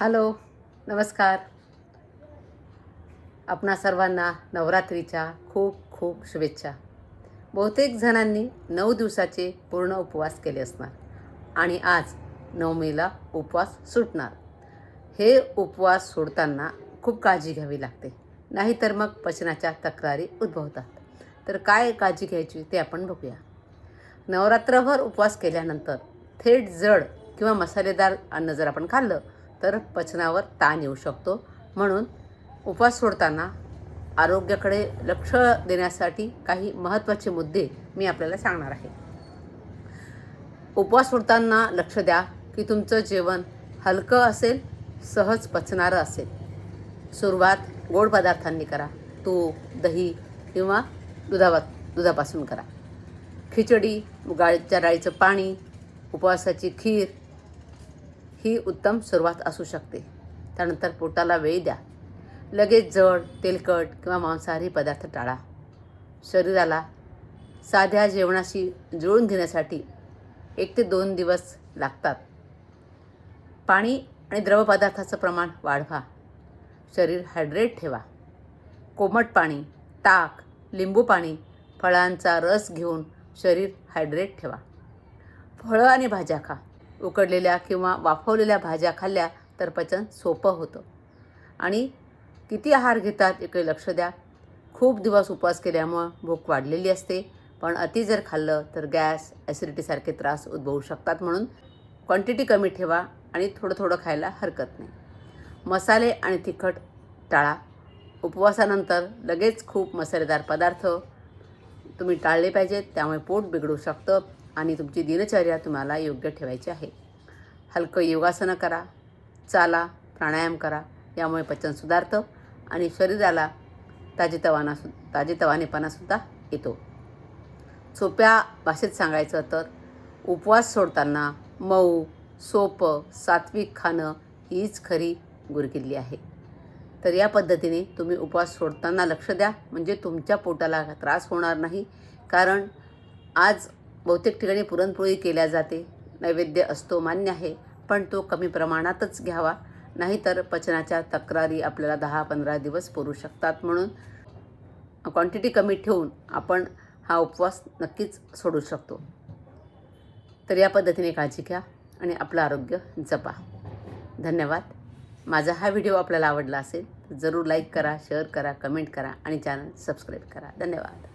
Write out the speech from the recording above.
Hello नमस्कार. आपणा सर्वांना नवरात्रीच्या खूप खूप शुभेच्छा. बहुतेक जणांनी नऊ दिवसाचे पूर्ण उपवास केले असणार आणि आज नवमीला उपवास सुटणार. हे उपवास सोडताना खूप काळजी घ्यावी लागते. नाहीतर मग पचनाच्या तक्रारी उद्भवतात. तर काय काळजी घ्यायची ते आपण बघूया. नवरात्रभर उपवास केल्यानंतर थेट जड किंवा मसालेदार अन्न जर आपण खाल्लं तर पचनावर ताण येऊ शकतो. म्हणून उपवास सोडताना आरोग्याकडे लक्ष देण्यासाठी काही महत्त्वाचे मुद्दे मी आपल्याला सांगणार आहे. उपवास सोडताना लक्ष द्या की तुमचं जेवण हलकं असेल सहज पचणारं असेल. सुरुवात गोड पदार्थांनी करा. तूप दही किंवा दुधावा दुधापासून करा. खिचडी मुगाच्या डाळीचं पाणी उपवासाची खीर ही उत्तम सुरुवात असू शकते. त्यानंतर पोटाला वेळ द्या. लगेच जड तेलकट किंवा मांसाहारी पदार्थ टाळा. शरीराला साध्या जेवणाशी जुळून घेण्यासाठी एक ते दोन दिवस लागतात. पाणी आणि द्रवपदार्थाचं प्रमाण वाढवा. शरीर हायड्रेट ठेवा. कोमट पाणी ताक लिंबू पाणी फळांचा रस घेऊन शरीर हायड्रेट ठेवा. फळं आणि भाज्या खा. उकडलेल्या किंवा वाफवलेल्या भाज्या खाल्ल्या तर पचन सोपं होतं. आणि किती आहार घेतात इकडे लक्ष द्या. खूप दिवस उपवास केल्यामुळं भूक वाढलेली असते. पण अति जर खाल्लं तर गॅस ॲसिडिटीसारखे त्रास उद्भवू शकतात म्हणून क्वांटिटी कमी ठेवा आणि थोडं थोडं खायला हरकत नाही. मसाले आणि तिखट टाळा. उपवासानंतर लगेच खूप मसालेदार पदार्थ तुम्ही टाळले पाहिजेत त्यामुळे पोट बिघडू शकतं. आणि तुमची दिनचर्या तुम्हाला योग्य ठेवायची आहे. हलकं योगासनं करा चाला प्राणायाम करा यामुळे पचन सुधारतं आणि शरीराला ताजेतवाना सु ताजेतवानेपणासुद्धा येतो. सोप्या भाषेत सांगायचं तर उपवास सोडताना मऊ सोपं सात्विक खाणं हीच खरी गुरकिल्ली आहे. तर या पद्धतीने तुम्ही उपवास सोडताना लक्ष द्या म्हणजे तुमच्या पोटाला त्रास होणार नाही. कारण आज बहुतेक ठिकाणी पुरणपोळी केल्या जाते. नैवेद्य असतो मान्य आहे. पण तो कमी प्रमाणातच घ्यावा. नाहीतर पचनाच्या तक्रारी आपल्याला दहा पंधरा दिवस पुरू शकतात म्हणून क्वांटिटी कमी ठेवून आपण हा उपवास नक्कीच सोडू शकतो. तर या पद्धतीने काळजी घ्या आणि आपलं आरोग्य जपा. धन्यवाद. माझा हा व्हिडिओ आपल्याला आवडला असेल तर जरूर लाईक करा शेअर करा कमेंट करा आणि चॅनल सबस्क्राईब करा. धन्यवाद.